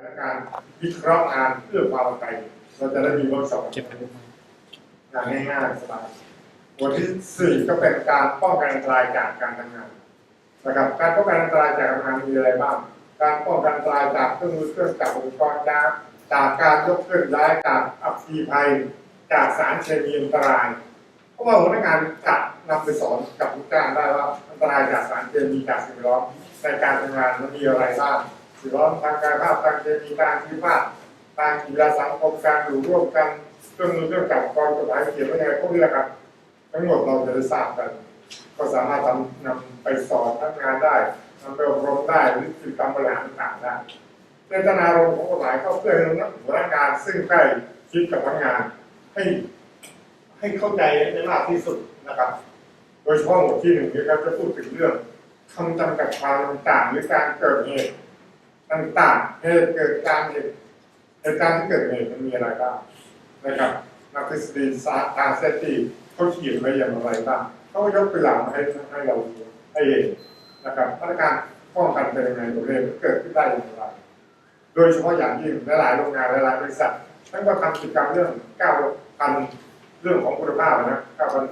และการวิเคราะห์งานเพื่อความปลอดภัยเราจะได้มีเวิร์กช็อปเก็บงานง่ายๆสบายวันที่สี่ก็เป็นการป้องกันอันตรายจากการทำงานนะครับการป้องกันอันตรายจากการทำงานมีอะไรบ้าง การป้องกันอันตรายจากเครื่องมือเครื่องจักรอุปกรณ์ยาจากการยกเคลื่อนย้ายจากอัคคีภัย จากสารเคมีอันตรายเพราะว่าหัวหน้างานจะนำไปสอนกับลูกจ้างได้ว่าอันตรายจากสารเคมีจากสิ่งแวดล้อมในการทำงานมันมีอะไรบ้าง สิ่งล้อมทางกายภาพทางเคมีทางชีวภาพทางกีฬาสังคมการอยู่ร่วมกันเครื่องมือเครื่องจักรกรณ์กฎหมายเขียนไว้ในพวกนี้แหละครับ ทั้งหมดเราจะได้ทราบกัน ก็สามารถทำนำไปสอนพนักงานได้นำไปอบรมได้หรือกิจกรรมบริหารต่างๆได้เจตนารมณ์ของกฎหมายก็เพื่อให้หัวหน้างานซึ่งใกล้ชิดกับพนักงานให้ให้เข้าใจได้มากที่สุดนะครับ โดยเฉพาะหมวดที่หนึ่งนะครับจะพูดถึงเรื่องคำจำกัดความต่างหรือการเกิดเหตุ ต่างๆเหตุเกิดการเหตุเหตุการณ์ที่เกิดเหตุมันมีอะไรบ้างนะครับนักทฤษฎีสตร์ทางเศรษฐกิจเขาเขียนไว้อย่างไรบ้างเขายกตัวอย่างมาให้ให้เราให้เห็นะครับมาตรการป้องกันเป็นยังไงตัวเลขเกิดขึ้นได้อย่างไร โดยเฉพาะอย่างยิ่งหลายโรงงานหลายบริษัทท่านก็ทำกิจกรรมเรื่องก้าวพันเรื่องของคุณภาพนะก้าวพัน